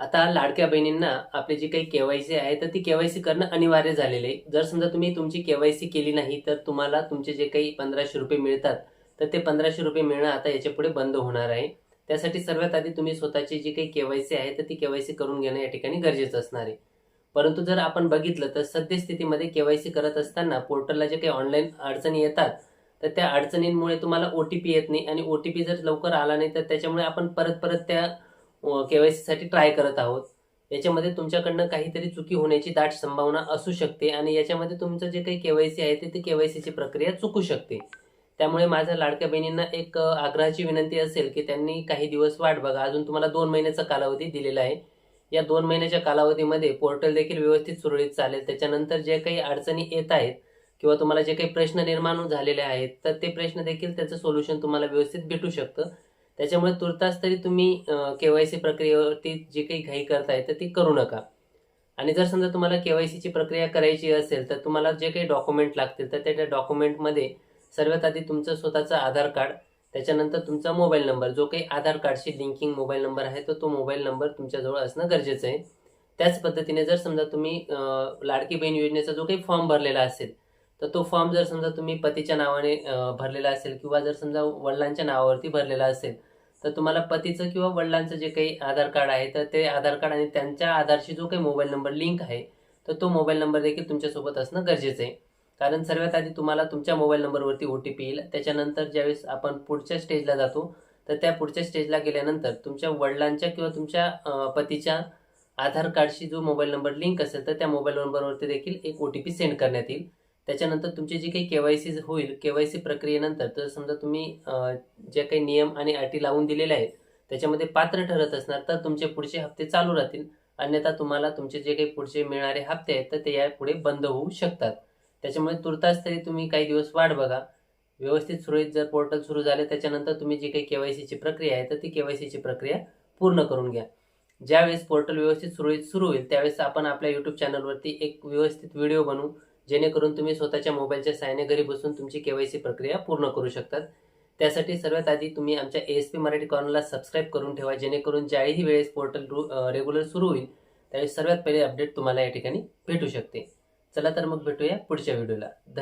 आता लाडक्या बहिणींना आपली जी काही केवायसी आहे तर ती केवायसी करणं अनिवार्य झालेलं आहे. जर समजा तुम्ही तुमची केवायसी केली नाही तर तुम्हाला तुमचे जे काही पंधराशे रुपये मिळतात तर ते पंधराशे रुपये मिळणं आता याच्यापुढे बंद होणार आहे. त्यासाठी सर्वात आधी तुम्ही स्वतःची जी काही केवायसी आहे तर ती केवायसी करून घेणं या ठिकाणी गरजेचं असणार आहे. परंतु जर आपण बघितलं तर सद्यस्थितीमध्ये केवायसी करत असताना पोर्टलला जे काही ऑनलाईन अडचणी येतात तर त्या अडचणींमुळे तुम्हाला ओ टी पी येत नाही. आणि ओ टी पी जर लवकर आला नाही तर त्याच्यामुळे आपण परत परत त्या केवायसी साठी ट्राय करत आहोत. याच्यामध्ये तुमच्याकडनं काहीतरी चुकी होण्याची दाट संभावना असू शकते आणि याच्यामध्ये तुमचं जे काही केवायसी आहे ते ती केवायसीची प्रक्रिया चुकू शकते. त्यामुळे माझ्या लाडक्या बहिणींना एक आग्रहाची विनंती असेल की त्यांनी काही दिवस वाट बघा. अजून तुम्हाला दोन महिन्याचा कालावधी दिलेला आहे. या दोन महिन्याच्या कालावधीमध्ये पोर्टल देखील व्यवस्थित सुरळीत चालेल. त्याच्यानंतर जे काही अडचणी येत आहेत किंवा तुम्हाला जे काही प्रश्न निर्माण झालेले आहेत तर ते प्रश्न देखील त्याचं सोल्युशन तुम्हाला व्यवस्थित भेटू शकतं. त्याच्यामुळे तुर्तास तरी तुम्ही केवायसी प्रक्रियेवरती जी काही घाई करताय तर ती करू नका. आणि जर समजा तुम्हाला केवायसीची प्रक्रिया करायची असेल तर तुम्हाला जे काही डॉक्युमेंट लागतील तर त्या डॉक्युमेंटमध्ये सर्वात आधी तुमचं स्वतःचं आधार कार्ड त्याच्यानंतर तुमचा मोबाईल नंबर जो काही आधार कार्डशी लिंकिंग मोबाईल नंबर आहे तर तो मोबाईल नंबर तुमच्याजवळ असणं गरजेचं आहे. त्याच पद्धतीने जर समजा तुम्ही लाडकी बहीण योजनेचा जो काही फॉर्म भरलेला असेल तर तो फॉर्म जर समजा तुम्ही पतीच्या नावाने भरलेला असेल किंवा जर समजा वडिलांच्या नावावरती भरलेला असेल तर तुम्हाला पतीचं किंवा वडिलांचं जे काही आधार कार्ड आहे तर ते आधार कार्ड आणि त्यांच्या आधारशी जो काही मोबाईल नंबर लिंक आहे तर तो मोबाईल नंबर देखील तुमच्यासोबत असणं गरजेचं आहे. कारण सर्वात आधी तुम्हाला तुमच्या मोबाईल नंबरवरती ओ टी पी येईल. त्याच्यानंतर ज्यावेळेस आपण पुढच्या स्टेजला जातो तर त्या पुढच्या स्टेजला गेल्यानंतर तुमच्या वडिलांच्या किंवा तुमच्या पतीच्या आधार कार्डशी जो मोबाईल नंबर लिंक असेल तर त्या मोबाईल नंबरवरती देखील एक ओ टी पी सेंड करण्यात येईल. त्याच्यानंतर तुमचे जे काही केवायसी होईल केवायसी प्रक्रियेनंतर तर समजा तुम्ही जे काही नियम आणि अटी लावून दिलेले आहेत त्याच्यामध्ये पात्र ठरत असणार तर तुमचे पुढचे हप्ते चालू राहतील. अन्यथा तुम्हाला तुमचे जे काही पुढचे मिळणारे हप्ते आहेत तर ते यापुढे बंद होऊ शकतात. त्याच्यामुळे तुर्तास तरी तुम्ही काही दिवस वाट बघा. व्यवस्थित सुरळीत जर पोर्टल सुरू झाले त्याच्यानंतर तुम्ही जी काही केवायसीची प्रक्रिया आहे तर ती केवायसीची प्रक्रिया पूर्ण करून घ्या. ज्यावेळेस पोर्टल व्यवस्थित सुरळीत सुरू होईल त्यावेळेस आपण आपल्या युट्यूब चॅनलवरती एक व्यवस्थित व्हिडिओ बनवू. जेणेकरून तुम्ही स्वतःच्या मोबाईलच्या सहाय्याने घरी बसून तुमची केवायसी प्रक्रिया पूर्ण करू शकतात. त्यासाठी सर्वात आधी तुम्ही आमच्या एस पी मराठी कॉर्नरला सबस्क्राईब करून ठेवा जेणेकरून ज्याही वेळेस पोर्टल रेग्युलर सुरू होईल त्यावेळी सर्वात पहिले अपडेट तुम्हाला या ठिकाणी भेटू शकते. चला तर मग भेटूया पुढच्या व्हिडिओला. धन्यवाद